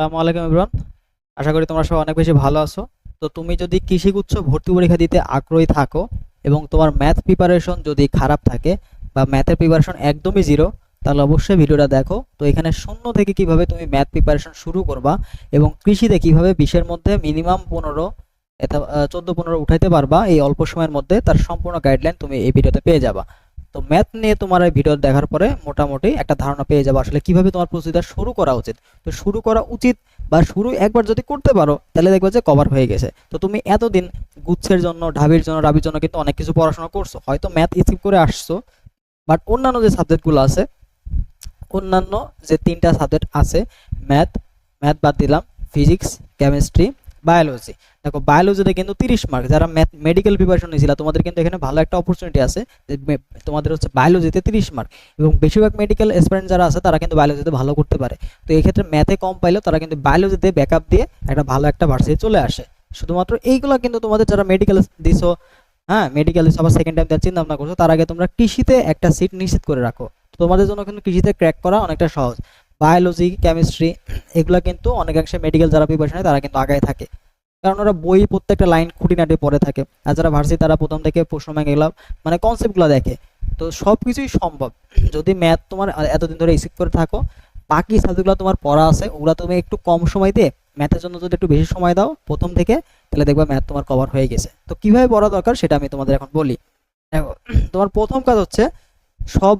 আসসালামু আলাইকুম ইমরান আশা করি তোমরা সবাই অনেক বেশি ভালো আছো। তো তুমি যদি কৃষিগুচ্ছ ভর্তি পরীক্ষা দিতে আগ্রহী থাকো এবং তোমার ম্যাথ প্রিপারেশন যদি খারাপ থাকে বা ম্যাথের প্রিপারেশন একদমই জিরো তাহলে অবশ্যই ভিডিওটা দেখো। তো এখানে শূন্য থেকে কীভাবে তুমি ম্যাথ প্রিপারেশন শুরু করবা এবং কৃষিতে কীভাবে বিশের মধ্যে মিনিমাম পনেরো চোদ্দ, পনেরো উঠাইতে পারবা, এই অল্প সময়ের মধ্যে তার সম্পূর্ণ গাইডলাইন তুমি এই ভিডিওতে পেয়ে যাবা। তো ম্যাথ নিয়ে তোমার এই ভিডিও দেখার পরে মোটামুটি একটা ধারণা পেয়ে যাবে আসলে কীভাবে তোমার প্রস্তুতিটা শুরু করা উচিত। তো শুরু করা উচিত বা শুরু একবার যদি করতে পারো, তাহলে দেখবে যে কভার হয়ে গেছে। তো তুমি এতদিন গুচ্ছের জন্য, ঢাবির জন্য, রাবির জন্য কিন্তু অনেক কিছু পড়াশোনা করছ। হয়তো ম্যাথ স্কিপ করে আসছো বাট অন্যান্য যে সাবজেক্টগুলো আছে, অন্যান্য যে তিনটা সাবজেক্ট আছে ম্যাথ ম্যাথ বাদ দিলাম ফিজিক্স কেমিস্ট্রি বায়োলজি দেখো বায়োলজিতে কিন্তু তিরিশ মার্ক যারা ম্যাথ মেডিকেল প্রিপারেশন নিয়েছিল, তোমাদের কিন্তু এখানে ভালো একটা অপরচুনিটি আছে তোমাদের হচ্ছে বায়োলজিতে তিরিশ মার্ক এবং বেশিরভাগ মেডিকেল স্টুডেন্ট যারা আছে, তারা কিন্তু বায়োলজিতে ভালো করতে পারে। তো এই ক্ষেত্রে ম্যাথে কম পাইলেও তারা কিন্তু বায়োলজিতে ব্যাকআপ দিয়ে একটা ভালো একটা ভার্সিটি চলে আসে। শুধুমাত্র এইগুলো কিন্তু তোমাদের যারা মেডিকেল দিছো হ্যাঁ মেডিকেল আবার সেকেন্ড টাইম দেওয়ার চিন্তা ভাবনা করছ, তার আগে তোমরা কৃষিতে একটা সিট নিশ্চিত করে রাখো। তোমাদের জন্য কিন্তু কৃষিতে ক্র্যাক করা অনেকটা সহজ। বায়োলজি কেমিস্ট্রি এগুলো কিন্তু অনেকাংশে মেডিকেল যারা প্রিপারেশন তারা কিন্তু আগায় থাকে। কারণ ওরা বই প্রত্যেকটা লাইন খুঁটিনাটি পড়ে থাকে। আর যারা ভার্সি তারা প্রথম থেকে প্রশ্ন ব্যাংক এগুলো মানে কনসেপ্টগুলো দেখে। তো সব কিছুই সম্ভব। যদি ম্যাথ তোমার এতদিন ধরে রিসিভ করে থাকো, বাকি সাবজেক্টগুলো তোমার পড়া আছে, ওগুলো তুমি একটু কম সময় দিয়ে ম্যাথের জন্য যদি একটু বেশি সময় দাও, প্রথম থেকে, তাহলে দেখবে ম্যাথ তোমার কভার হয়ে গেছে। তো কীভাবে পড়া দরকার সেটা আমি তোমাদের এখন বলি। তোমার প্রথম কাজ হচ্ছে সব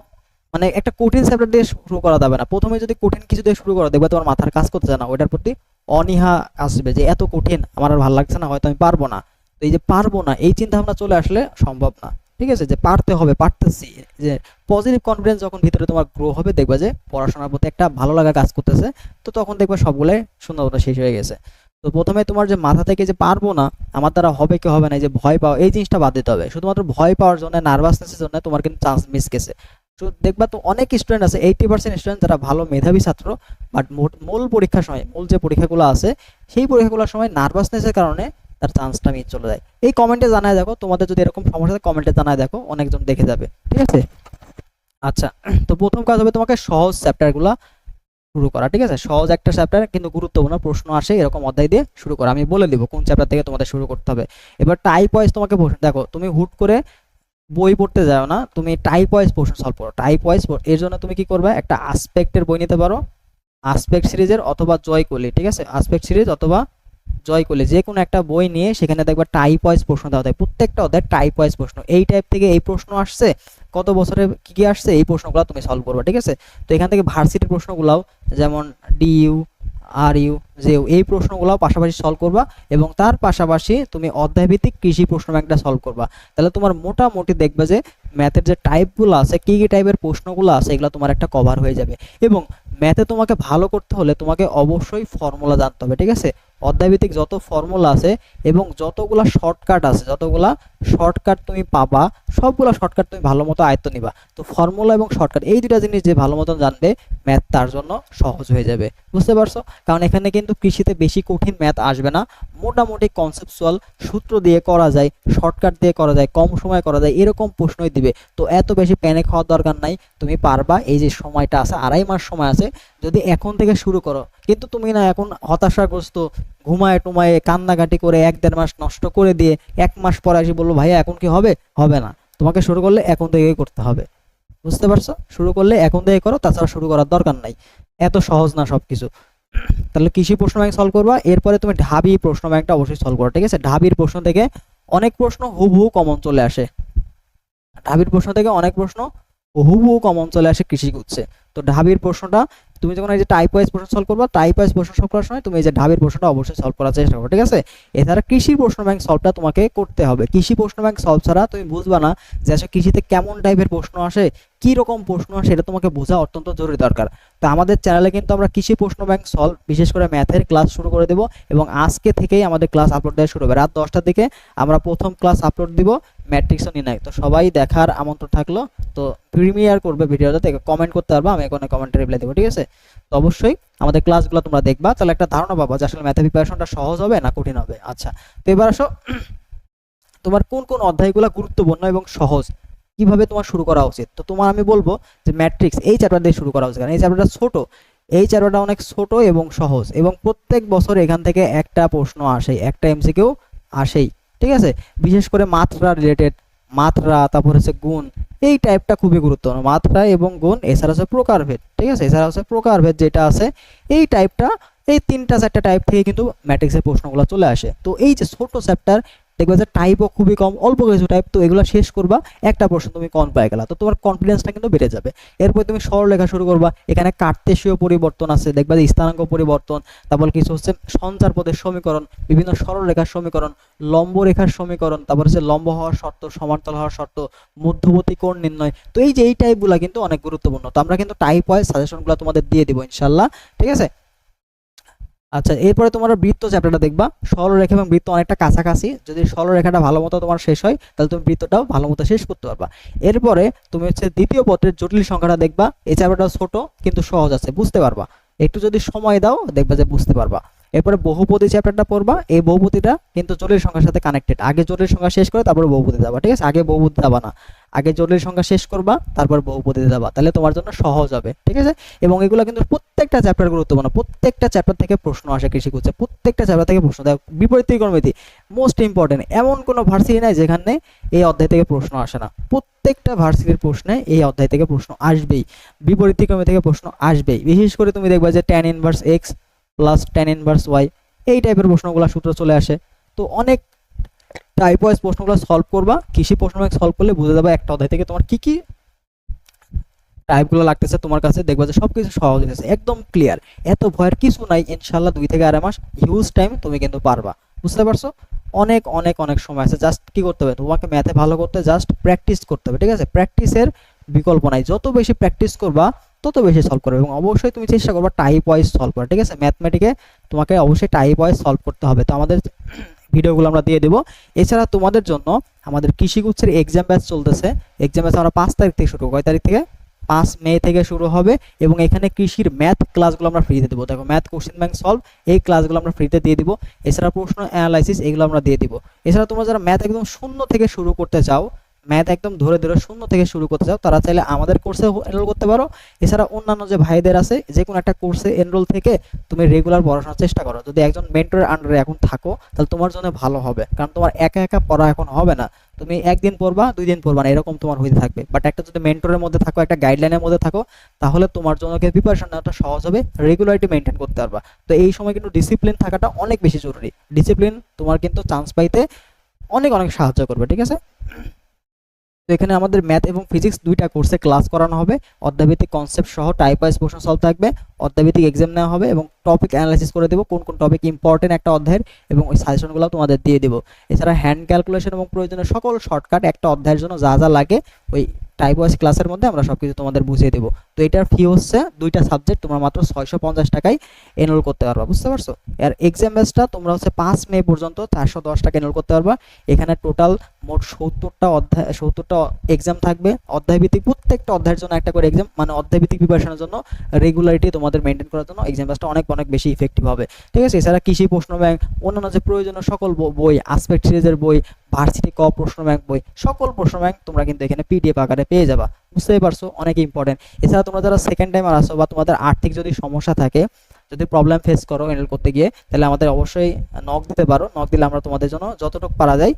মানে একটা কঠিন চ্যাপ্টার দিয়ে শুরু করা যাবে না। প্রথমে যদি কঠিন কিছু দিয়ে শুরু করো, দেখবে তোমার মাথার কাজ করতে না। ওইটার প্রতি অনীহা আসবে যে, এত কঠিন, আমার আর ভালো লাগছে না, হয়তো আমি পারব না। তো এই যে পারব না, এই চিন্তা ভাবনা চলে আসলে সম্ভব না। ঠিক আছে? যে পারতে হবে, পারতেছি। যে পজিটিভ কনফিডেন্স যখন ভিতরে তোমার গ্রো হবে, দেখবে যে পড়াশোনার প্রতি একটা ভালো লাগা কাজ করতেছে। তো তখন দেখবে সবগুলোই সুন্দরতা শেষ হয়ে গেছে। তো প্রথমে তোমার যে মাথা থেকে যে পারব না, আমার দ্বারা হবে কি হবে না যে ভয় পাও এই জিনিসটা বাদ দিতে হবে। শুধুমাত্র ভয় পাওয়ার জন্য নার্ভাসনেসের জন্য তোমার কিন্তু চান্স মিস গেছে। দেখবা তো অনেক স্টুডেন্ট আছে এইটি পার্সেন্ট স্টুডেন্ট যারা ভালো মেধাবী ছাত্র বাট মূল পরীক্ষার সময়, মূল যে পরীক্ষাগুলো আছে, সেই পরীক্ষাগুলোর সময় নার্ভাসনেসের কারণে তার চান্সটা মিস চলে যায় এই কমেন্টে জানায় দেখো, তোমাদের যদি এরকম সমস্যা কমেন্টে জানায় দেখো, অনেকজন দেখে যাবে। ঠিক আছে? আচ্ছা তো প্রথম কাজ হবে তোমাকে সহজ চ্যাপ্টারগুলো শুরু করা, ঠিক আছে? সহজ একটা চ্যাপ্টার কিন্তু গুরুত্বপূর্ণ প্রশ্ন আসে, এরকম অধ্যায় দিয়ে শুরু করা। আমি বলে দিব কোন চ্যাপ্টার থেকে তোমাদের শুরু করতে হবে। এবার টাইপ ওয়াইজ তোমাকে দেখো, তুমি হুট করে বই পড়তে যাও না, তুমি টাইপ ওয়াইজ প্রশ্ন সলভ করো। টাইপ ওয়াইজ এর জন্য তুমি কি করবে? একটা আসপেক্টের বই নিতে পারো। আসপেক্ট সিরিজের অথবা জয় জয়কলি, ঠিক আছে? আসপেক্ট সিরিজ অথবা জয় জয়কলি যে কোনো একটা বই নিয়ে সেখানে দেখবা টাইপ ওয়াইজ প্রশ্ন দেওয়া থাকে। প্রত্যেকটা অধ্যায় টাইপ ওয়াইজ প্রশ্ন। এই টাইপ থেকে এই প্রশ্ন আসছে, কত বছরে কি কি আসছে, এই প্রশ্নগুলো তুমি সলভ করবে, ঠিক আছে? তো এখান থেকে ভার্সিটির প্রশ্নগুলাও, যেমন ডিইউ আর ইউ, যে এই প্রশ্নগুলো পাশাপাশি সলভ করবা এবং তার পাশাপাশি তুমি অধ্যায়ভিত্তিক কৃষি প্রশ্ন ব্যাংকটা সলভ করবা। তাহলে তোমার মোটামুটি দেখবে যে ম্যাথের যে টাইপগুলো আছে, কী কী টাইপের প্রশ্নগুলো আছে, এগুলো তোমার একটা কভার হয়ে যাবে। এবং ম্যাথে তোমাকে ভালো করতে হলে তোমাকে অবশ্যই ফর্মুলা জানতে হবে, ঠিক আছে? অধ্যায়ভিত্তিক যত ফর্মুলা আছে এবং যতগুলা শর্টকাট আছে, যতগুলা শর্টকাট তুমি পাবা, সবগুলা শর্টকাট তুমি ভালো মতো আয়ত্ত নিবা। তো ফর্মুলা এবং শর্টকাট এই দুটা জিনিস যে ভালো মতন জানবে ম্যাথ তার জন্য সহজ হয়ে যাবে। বুঝতে পারছ? কারণ এখানে কিন্তু কৃষিতে বেশি কঠিন ম্যাথ আসবে না। মোটামুটি কনসেপচুয়াল সূত্র দিয়ে করা যায় শর্টকাট দিয়ে করা যায়, কম সময় করা যায়, এরকম প্রশ্নই দিবে। তো এত বেশি প্যানিক হওয়ার দরকার নাই। তুমি পারবা। এই যে সময়টা আছে, আড়াই মাস সময় আছে, যদি এখন থেকে শুরু করো। কিন্তু তুমি না এখন হতাশাগ্রস্ত, ঘুমায় টুমায়, কান্নাকাটি করে এক দেড় মাস নষ্ট করে দিয়ে এক মাস পরে এসে বলল, ভাইয়া, এখন কি হবে? হবে না। তোমাকে শুরু করলে এখন থেকেই করতে হবে। বুঝতে পারছ? শুরু করলে এখন থেকে করো, তাছাড়া শুরু করার দরকার নাই। এত সহজ না সবকিছু। তাহলে কৃষি প্রশ্ন ব্যাংক সলভ করবা। এরপরে তুমি ঢাবি প্রশ্ন ব্যাংকটা অবশ্যই সলভ করো, ঠিক আছে? ঢাবির প্রশ্ন থেকে অনেক প্রশ্ন হুবহু কমন চলে আসে। ঢাবির প্রশ্ন থেকে অনেক প্রশ্ন হুবহু কমন চলে আসে কৃষি গুচ্ছে। তো ঢাবির প্রশ্নটা, তুমি যখন এই যে টাইপ ওয়াইজ প্রশ্ন সলভ করবা টাইপ ওয়াইজ প্রশ্ন সলভ করার সময় তুমি এই যে ঢাবির প্রশ্নটা অবশ্যই সলভ করার চেষ্টা করো ঠিক আছে? এছাড়া কৃষি প্রশ্ন ব্যাংক সলভটা তোমাকে করতে হবে। কৃষি প্রশ্ন ব্যাংক সলভ ছাড়া তুমি বুঝবা না যে আসলে কৃষিতে কেমন টাইপের প্রশ্ন আসে কি রকম প্রশ্ন আসে এটা তোমাকে বোঝা অত্যন্ত জরুরি দরকার। তো আমাদের চ্যানেলে কিন্তু আমরা কৃষি প্রশ্ন ব্যাংক সলভ বিশেষ করে ম্যাথের ক্লাস শুরু করে দেবো এবং আজকে থেকেই আমাদের ক্লাস আপলোড দেওয়া শুরু হবে। রাত দশটার দিকে আমরা প্রথম ক্লাস আপলোড দিব ম্যাট্রিক্স নির্ণয়। তো সবাই দেখার আমন্ত্রণ থাকল। তো প্রিমিয়ার করবে ভিডিওটা থেকে কমেন্ট করতে পারবা, আমি এখানে কমেন্টে রিপ্লাই দেবো, ঠিক আছে? তো অবশ্যই আমাদের ক্লাসগুলো তোমরা দেখবা। তাহলে একটা ধারণা পাবা যে আসলে ম্যাথের প্রিপারেশনটা সহজ হবে না কঠিন হবে। আচ্ছা তো এবার আসো। তোমার কোন কোন অধ্যায়গুলো গুরুত্বপূর্ণ এবং সহজ? কীভাবে তোমার শুরু করা উচিত? তো তোমার আমি বলব যে ম্যাট্রিক্স এই চ্যাপ্টার দিয়ে শুরু করা উচিত। কারণ এই চ্যাপ্টারটা ছোট। এই চ্যাপ্টারটা অনেক ছোট এবং সহজ এবং প্রত্যেক বছর এখান থেকে একটা প্রশ্ন আসেই একটা এমসিকিউ আসেই। ঠিক আছে? বিশেষ করে মাত্রা রিলেটেড মাত্রা, তারপর হচ্ছে গুণ। এই টাইপটা খুবই গুরুত্বপূর্ণ। মাত্রা এবং গুণ, এছাড়া হচ্ছে প্রকারভেদ। ঠিক আছে? এছাড়া হচ্ছে প্রকারভেদ যেটা আছে, এই টাইপটা এই তিনটা চারটা টাইপ থেকে কিন্তু ম্যাট্রিক্সের প্রশ্নগুলো চলে আসে। তো এই যে ছোট চ্যাপ্টার দেখবে যে টাইপও খুবই কম, অল্প কিছু টাইপ তো এগুলো শেষ করবা, একটা প্রশ্ন তুমি কম পাই গেলা, তো তোমার কনফিডেন্সটা কিন্তু বেড়ে যাবে। এরপর তুমি সরলরেখা শুরু করবা, এখানে কার্তেশীয় পরিবর্তন আছে, দেখবা যে স্থানাঙ্ক পরিবর্তন, তারপর কিছু হচ্ছে সঞ্চার পদের সমীকরণ, বিভিন্ন সরলরেখার সমীকরণ লম্ব রেখার সমীকরণ, তারপর হচ্ছে লম্ব হওয়ার শর্ত, সমান্তরাল হওয়ার শর্ত, মধ্যবর্তী কোণ নির্ণয়, তো এই যে এই টাইপগুলো কিন্তু অনেক গুরুত্বপূর্ণ, তো আমরা কিন্তু টাইপ ওয়াইজ সাজেশনগুলো তোমাদের দিয়ে দিব ইনশাল্লাহ, ঠিক আছে? আচ্ছা এরপরে তোমরা বৃত্ত চ্যাপ্টারটা দেখবা। সরলরেখা এবং বৃত্ত অনেকটা কাছাকাছি। যদি সরলরেখাটা ভালো মতো তোমার শেষ হয়, তাহলে তুমি বৃত্তটাও ভালো মতো শেষ করতে পারবা। এরপরে তুমি হচ্ছে দ্বিতীয় পত্রের জটিল সংখ্যাটা দেখবা। এই চ্যাপ্টারটা ছোট, কিন্তু সহজ আছে, বুঝতে পারবা। একটু যদি সময় দাও, দেখবা যে বুঝতে পারবা। এরপরে বহুপতি চ্যাপ্টারটা পড়বা। এই বহুপতিটা কিন্তু জটিল সংখ্যার সাথে কানেক্টেড আগে জটিল সংখ্যা শেষ করে তারপরে বহুপতি যাবা, ঠিক আছে? আগে বহুপদী যাবা না। আগে জটিল সংখ্যা শেষ করবা, তারপর বহুপদীতে যাবা তাহলে তোমার জন্য সহজ হবে, ঠিক আছে? এবং এগুলো কিন্তু প্রত্যেকটা চ্যাপ্টার গুরুত্বপূর্ণ। প্রত্যেকটা চ্যাপ্টার থেকে প্রশ্ন আসে কৃষি করছে। প্রত্যেকটা চ্যাপ্টার থেকে প্রশ্ন দেয়। বিপরীত ত্রিকোণমিতি মোস্ট ইম্পর্টেন্ট এমন কোনো ভার্সিটি নাই যেখানে এই অধ্যায় থেকে প্রশ্ন আসে না। প্রত্যেকটা ভার্সিটির প্রশ্নে এই অধ্যায় থেকে প্রশ্ন আসবেই। বিপরীত ত্রিকোণমিতি থেকে প্রশ্ন আসবেই। বিশেষ করে তুমি দেখবা যে tan inverse x plus tan inverse y এই টাইপের প্রশ্নগুলো সূত্র চলে আসে। তো অনেক টাইপ ওয়াইজ প্রশ্নগুলো সলভ করবা। কৃষি প্রশ্ন সলভ করলে বুঝে যাবে একটা অধ্যায় থেকে তোমার কি কি টাইপগুলো লাগতেছে তোমার কাছে। দেখবা যে সব কিছু সহজ হয়েছে একদম ক্লিয়ার এত ভয়ের কিছু নাই ইনশাল্লাহ দুই থেকে আড়াই মাস হিউজ টাইম তুমি কিন্তু পারবা। বুঝতে পারছ? অনেক অনেক অনেক সময় আছে। জাস্ট কি করতে হবে? তোমাকে ম্যাথে ভালো করতে জাস্ট প্র্যাকটিস করতে হবে, ঠিক আছে? প্র্যাকটিসের বিকল্প নাই। যত বেশি প্র্যাকটিস করবা, তত বেশি সলভ করবে এবং অবশ্যই তুমি চেষ্টা করবা টাইপ ওয়াইজ সলভ করা ঠিক আছে? ম্যাথমেটিকে তোমাকে অবশ্যই টাইপ ওয়াইজ সলভ করতে হবে। তো আমাদের ভিডিওগুলো আমরা দিয়ে দেবো। এছাড়া তোমাদের জন্য আমাদের কৃষিগুচ্ছের এক্সাম ব্যাচ চলতেছে। এক্সাম ব্যাচ আমরা পাঁচ তারিখ থেকে শুরু কয় তারিখ থেকে? পাঁচ মে থেকে শুরু হবে এবং এখানে কৃষির ম্যাথ ক্লাসগুলো আমরা ফ্রিতে দেবো। দেখো ম্যাথ কোশ্চেন ব্যাংক সলভ এই ক্লাসগুলো আমরা ফ্রিতে দিয়ে দিব। এছাড়া প্রশ্ন অ্যানালাইসিস এগুলো আমরা দিয়ে দিব। এছাড়া তোমরা যারা ম্যাথ একদম শূন্য থেকে শুরু করতে চাও ম্যাথ একদম ধরে ধরে শূন্য থেকে শুরু করতে চাও, তারা চাইলে আমাদের কোর্সে এনরোল করতে পারো। এছাড়া অন্যান্য যে ভাইদের আছে, যে কোনো একটা কোর্সে এনরোল থেকে তুমি রেগুলার পড়াশোনার চেষ্টা করো। যদি একজন মেন্টরের আন্ডারে এখন থাকো, তাহলে তোমার জন্য ভালো হবে। কারণ তোমার একা একা পড়া এখন হবে না। তুমি একদিন পড়বা, দুই দিন পড়বা না, এরকম তোমার হইতে থাকবে। বাট একটা যদি মেন্টরের মধ্যে থাকো, একটা গাইডলাইনের মধ্যে থাকো, তাহলে তোমার জন্য প্রিপারেশন নেওয়াটা সহজ হবে রেগুলারিটি মেনটেন করতে পারবা। তো এই সময় কিন্তু ডিসিপ্লিন থাকাটা অনেক বেশি জরুরি। ডিসিপ্লিন তোমার কিন্তু চান্স পাইতে অনেক অনেক সাহায্য করবে, ঠিক আছে? তো এখানে আমাদের ম্যাথ এবং ফিজিক্স দুইটা কোর্সে ক্লাস করানো হবে। অধ্যায়ভিত্তিক কনসেপ্ট সহ টাইপ ওয়াইজ প্রশ্ন সলভ থাকবে। অধ্যায়ভিত্তিক এক্সাম নেওয়া হবে এবং টপিক অ্যানালাইসিস করে দেবো কোন কোন টপিক ইম্পর্টেন্ট একটা অধ্যায়ের এবং ওই সাজেশনগুলো তোমাদের দিয়ে দেবো। এছাড়া হ্যান্ড ক্যালকুলেশন এবং প্রয়োজনীয় সকল শর্টকাট একটা অধ্যায়ের জন্য যা যা লাগে ওই টাইপ ওয়াইজ ক্লাসের মধ্যে আমরা সব কিছু তোমাদের বুঝিয়ে দেবো। তো এটার ফি হচ্ছে দুইটা সাবজেক্ট তোমরা মাত্র ছয়শো পঞ্চাশ টাকায় এনরোল করতে পারবা, বুঝতে পারছ? আর এক্সাম ব্যাচটা তোমরা হচ্ছে পাঁচ মে পর্যন্ত চারশো দশ টাকা এনরোল করতে পারবা। এখানে টোটাল মোট সত্তরটা অধ্যায়, সত্তরটা এক্সাম থাকবে। অধ্যায়ভিত্তিক প্রত্যেকটা অধ্যায়ের জন্য একটা করে এক্সাম মানে অধ্যায়ভিত্তিক প্রিপারেশনের জন্য রেগুলারিটি তোমাদের মেনটেন করার জন্য এক্সাম ব্যাচটা অনেক অনেক বেশি ইফেক্টিভ হবে। ঠিক আছে? এছাড়া কৃষি প্রশ্ন ব্যাংক অন্যান্য যে প্রয়োজনীয় সকল বই আসপেক্ট সিরিজের বই ভার্সিটি ক প্রশ্ন ব্যাংক বই, সকল প্রশ্ন ব্যাংক তোমরা কিন্তু এখানে পিডিএফ আকারে পেয়ে যাবা। বুঝতেই পারছ? অনেক ইম্পর্টেন্ট এছাড়া তোমরা যারা সেকেন্ড টাইমার আসো বা তোমাদের আর্থিক যদি সমস্যা থাকে, যদি প্রবলেম ফেস করো এনরোল করতে গিয়ে, তাহলে আমাদের অবশ্যই নক দিতে পারো। নক দিলে আমরা তোমাদের জন্য যতটুকু পারা যায়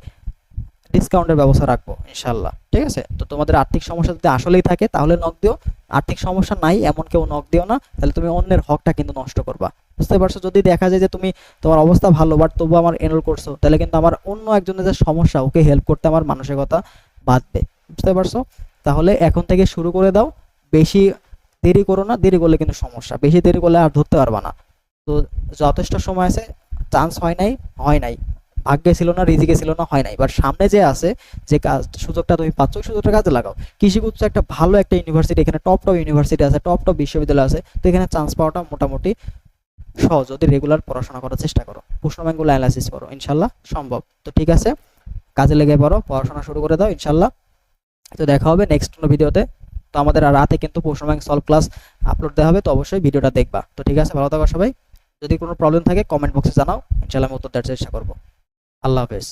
ডিসকাউন্টের ব্যবস্থা রাখব ইনশাল্লাহ ঠিক আছে? তো তোমাদের আর্থিক সমস্যা যদি আসলেই থাকে, তাহলে নক দিও। আর্থিক সমস্যা নাই, এমন কেউ নক দিও না। তাহলে তুমি অন্যের হকটা কিন্তু নষ্ট করবা। বুঝতে পারছ? যদি দেখা যায় যে তুমি তোমার অবস্থা ভালো বাট তবু আমার এনরোল করছ, তাহলে কিন্তু আমার অন্য একজনের যে সমস্যা, ওকে হেল্প করতে আমার মানসিকতা বাঁধবে। বুঝতে পারছ? তাহলে এখন থেকে শুরু করে দাও। বেশি দেরি করো না, দেরি করলে কিন্তু সমস্যা। বেশি দেরি করলে আর ধরতে পারবা না। তো যথেষ্ট সময় আছে চান্স হয় নাই হয় নাই। ভাগ্যে ছিল না, রিজিকে ছিল না, হয় নাই। বাট সামনে যে আছে, যে কাজ, সুযোগটা তুমি পাচ্ছ, ওই সুযোগটা কাজে লাগাও। কৃষিগুচ্ছ একটা ভালো একটা ইউনিভার্সিটি এখানে টপ টপ ইউনিভার্সিটি আছে টপ টপ বিশ্ববিদ্যালয় আছে, তো এখানে চান্স পাওয়াটা মোটামুটি সহজ। যদি রেগুলার পড়াশোনা করার চেষ্টা করো। প্রশ্ন অ্যানালাইসিস করো ইনশাল্লাহ সম্ভব। তো ঠিক আছে, কাজে লেগে পড়ো, পড়াশোনা শুরু করে দাও, ইনশাল্লাহ। তো দেখা হবে নেক্সট কোনো ভিডিওতে। তো আমাদের রাতে কিন্তু প্রশ্ন ব্যাংক সলভ ক্লাস আপলোড দেওয়া হবে, তো অবশ্যই ভিডিওটা দেখবা। তো ঠিক আছে, ভালো থাকো সবাই। যদি কোনো প্রবলেম থাকে কমেন্ট বক্সে জানাও। ইনশাল্লাহ আমি উত্তর দেওয়ার চেষ্টা করব। আল্লাহ হাফেজ